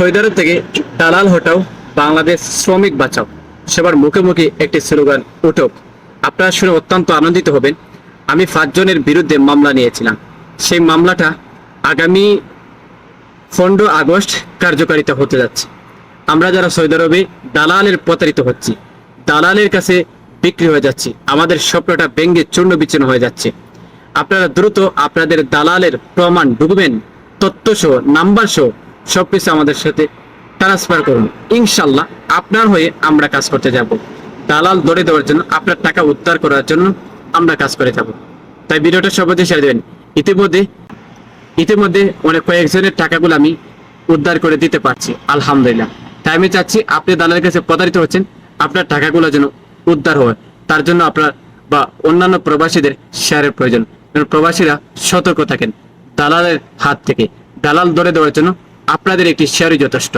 Saudi আরব থেকে দালাল হটাও, বাংলাদেশ শ্রমিক বাঁচাও। সবার মুখে মুখে একটি স্লোগান, উঠুক। আপনারা শুনে অত্যন্ত আনন্দিত হবেন। আমি পাঁচজনের বিরুদ্ধে মামলা নিয়েছিলাম। সেই মামলাটা আগামী পনেরো আগস্ট কার্যকারিতা হতে যাচ্ছে। আমরা যারা সৌদি আরবে দালালের প্রতারিত হচ্ছি। দালালের কাছে বিক্রি হয়ে যাচ্ছি। আমাদের স্বপ্নটা ব্যঙ্গে চূর্ণ বিচ্ছিন্ন হয়ে যাচ্ছে। আপনারা দ্রুত আপনাদের দালালের প্রমাণ ডকুমেন্ট তথ্য সহ, নাম্বার সহ সবকিছু আমাদের সাথে ট্রান্সফার করুন। ইনশাল্লাহ আপনার হয়ে আমরা কাজ করতে যাব। দালাল ধরে দেওয়ার জন্য, আপনার টাকা উদ্ধার করার জন্য আমরা কাজ করে যাব। তাই ভিডিওটা সবাই শেয়ার দেবেন। ইতিমধ্যে ইতিমধ্যে অনেক কয়েকজনের টাকাগুলো আমি উদ্ধার করে দিতে পারছি, আলহামদুলিল্লাহ। তাই আমি চাচ্ছি, আপনি দালালের কাছে প্রতারিত হচ্ছেন, আপনার টাকাগুলো যেন উদ্ধার হয়। তার জন্য আপনার বা অন্যান্য প্রবাসীদের শেয়ারের প্রয়োজন। প্রবাসীরা সতর্ক থাকেন দালালের হাত থেকে। দালাল ধরে দেওয়ার জন্য আপনাদের একটি শেয়ারই যথেষ্ট।